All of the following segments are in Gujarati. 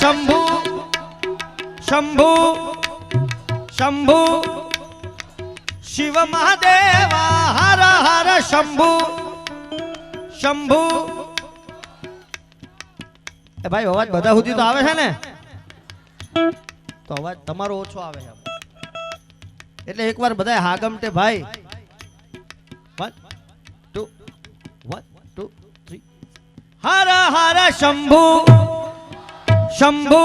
શંભુ શંભુ શંભુ શિવ મહાદેવા હર હર શંભુ શંભુ એ ભાઈ અવાજ બધા સુધી તો આવે છે ને? તો અવાજ તમારો ઓછો આવે છે. એટલે એક વાર બધા હાગમટે ભાઈ. One two one two Har Har Shambhu. Shambhu.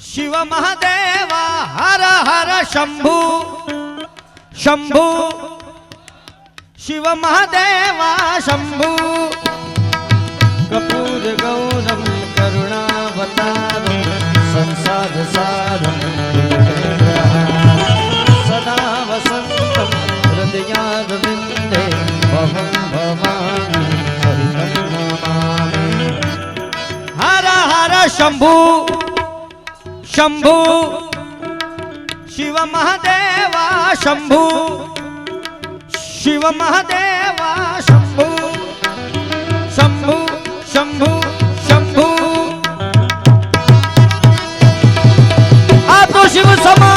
Shiv Mahadeva Har Har Shambhu. Shambhu. Shiv Mahadeva Shambhu. Kapoor गौरम करुणावतारम संसार सारम શંભુ શંભુ, શિવ મહાદેવા શંભુ, શિવ મહાદેવા શંભુ શંભુ શંભુ શંભુ. આ તો શિવ સમા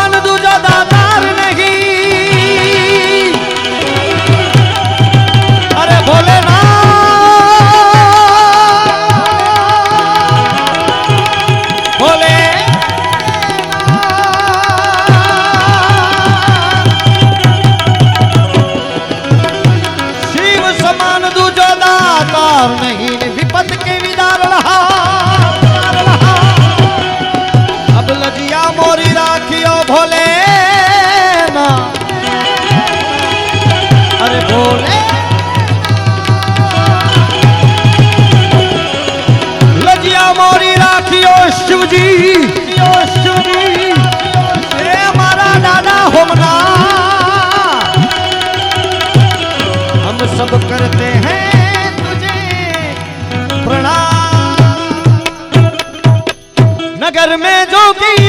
करते हैं तुझे प्रणाम नगर में जो की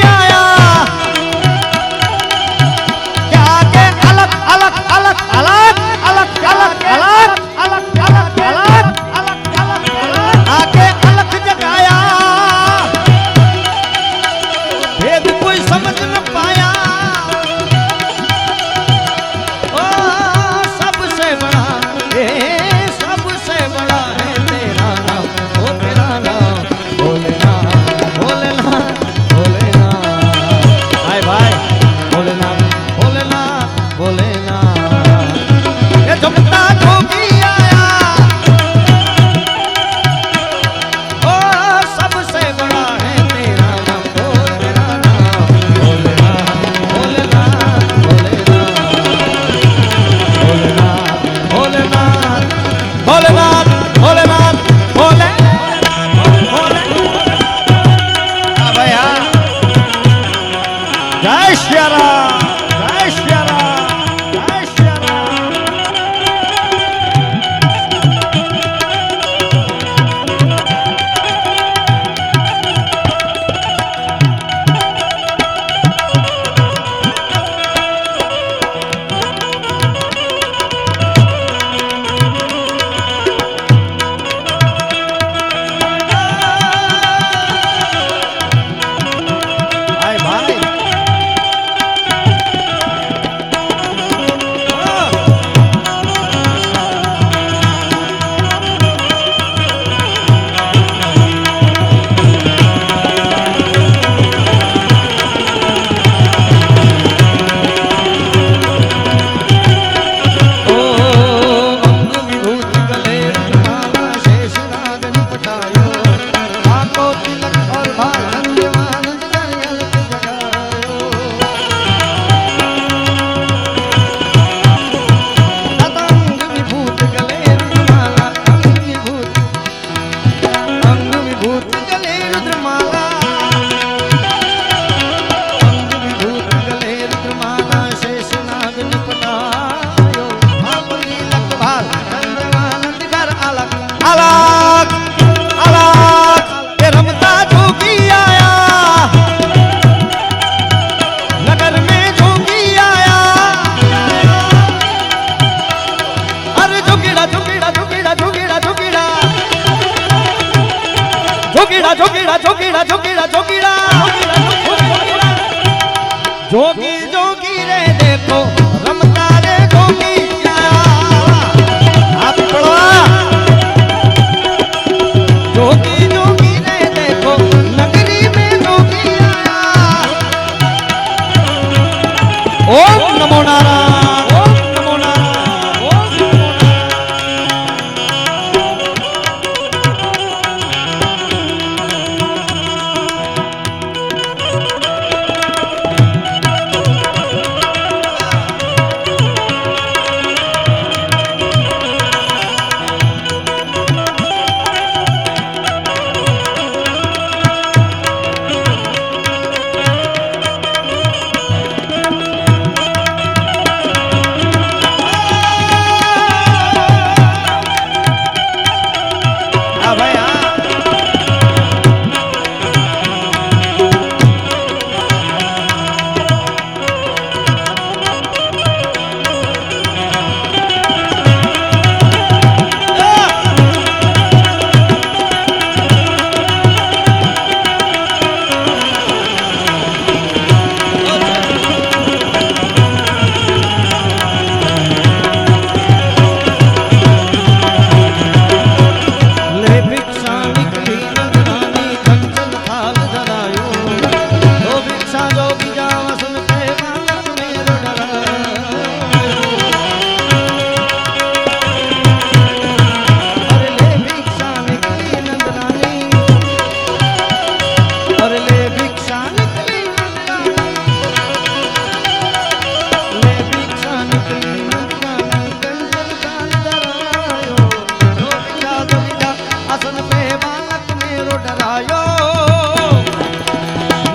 ડરાયો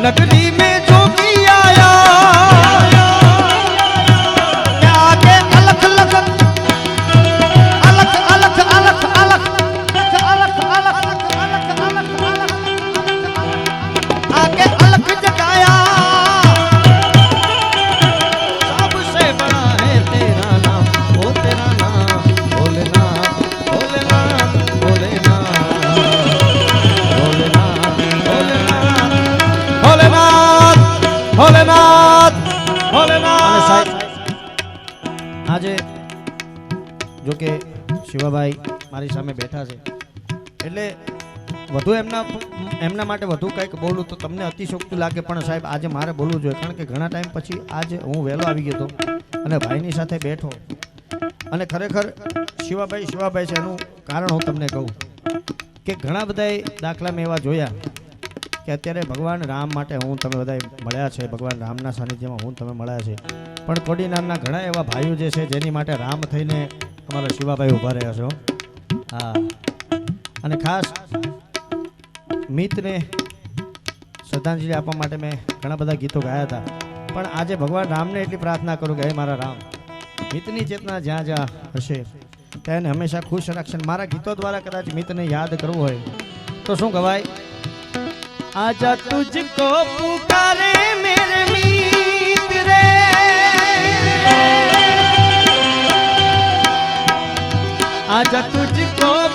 નગરી મેં શિવાભાઈ મારી સામે બેઠા છે. એટલે વધુ એમના એમના માટે વધુ કંઈક બોલું તો તમને અતિશોક્તિ લાગે, પણ સાહેબ આજે મારે બોલવું જોઈએ, કારણ કે ઘણા ટાઈમ પછી આજે હું વહેલો આવી ગયો હતો અને ભાઈની સાથે બેઠો. અને ખરેખર શિવાભાઈ શિવાભાઈ છે એનું કારણ હું તમને કહું કે ઘણા બધાએ દાખલા મેં એવા જોયા કે અત્યારે ભગવાન રામ માટે હું, તમે બધા મળ્યા છે, ભગવાન રામના સાનિધ્યમાં હું, તમે મળ્યા છે. પણ કોડી નામના ઘણા એવા ભાઈઓ જે છે, જેની માટે રામ થઈને અમારા શિવાભાઈ ઊભા રહ્યા છો. હા. અને ખાસ મિતને શ્રદ્ધાંજલિ આપવા માટે મેં ઘણા બધા ગીતો ગાયા હતા. પણ આજે ભગવાન રામને એટલી પ્રાર્થના કરું કે હે મારા રામ મિતની ચેતના જ્યાં જ્યાં હશે, ત્યાં હંમેશા ખુશ રાખશે. મારા ગીતો દ્વારા કદાચ મિતને યાદ કરવું હોય, તો શું કહેવાય? આજા તુજકો પુકારે મેરે મીત आजा तुझको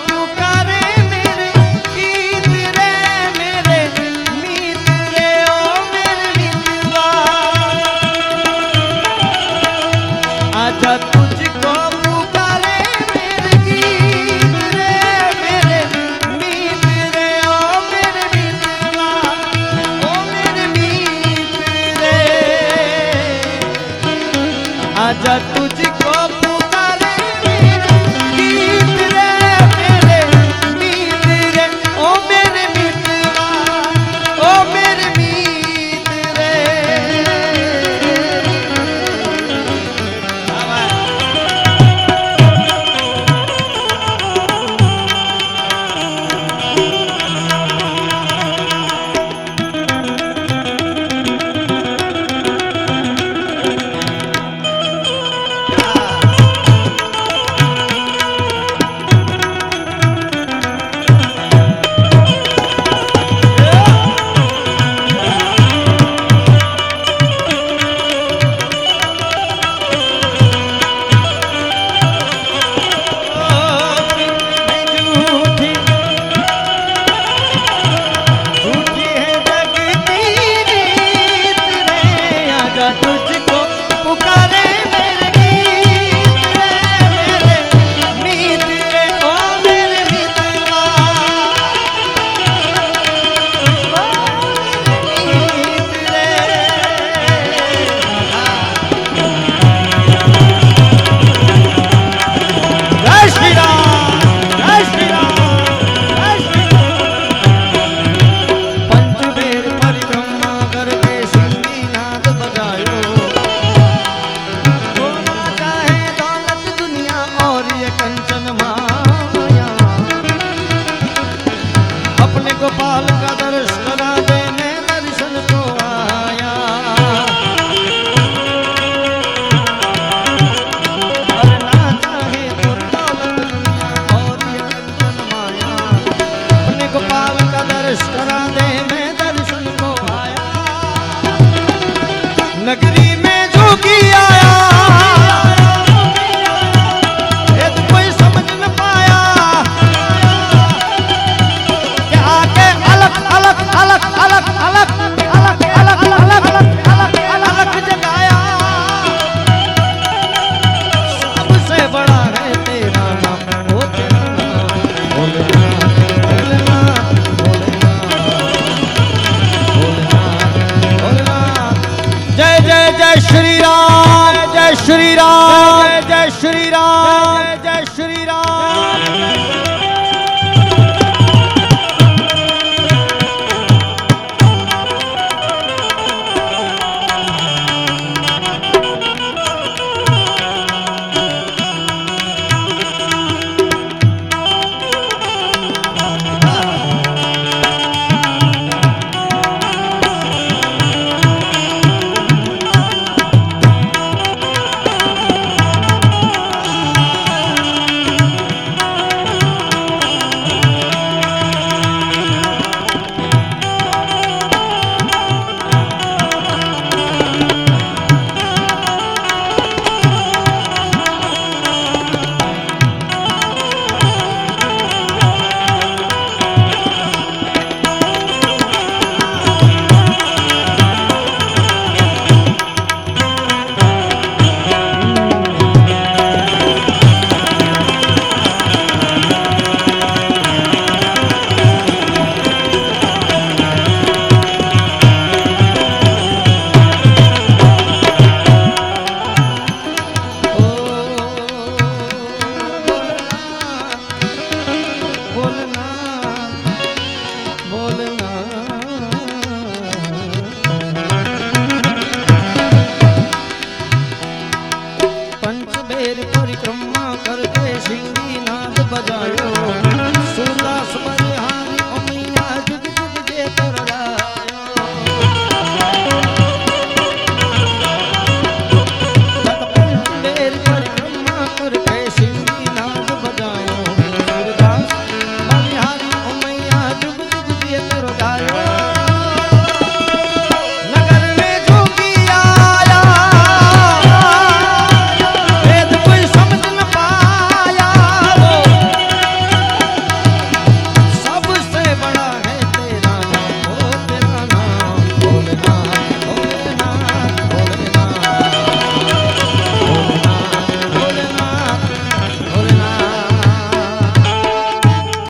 જય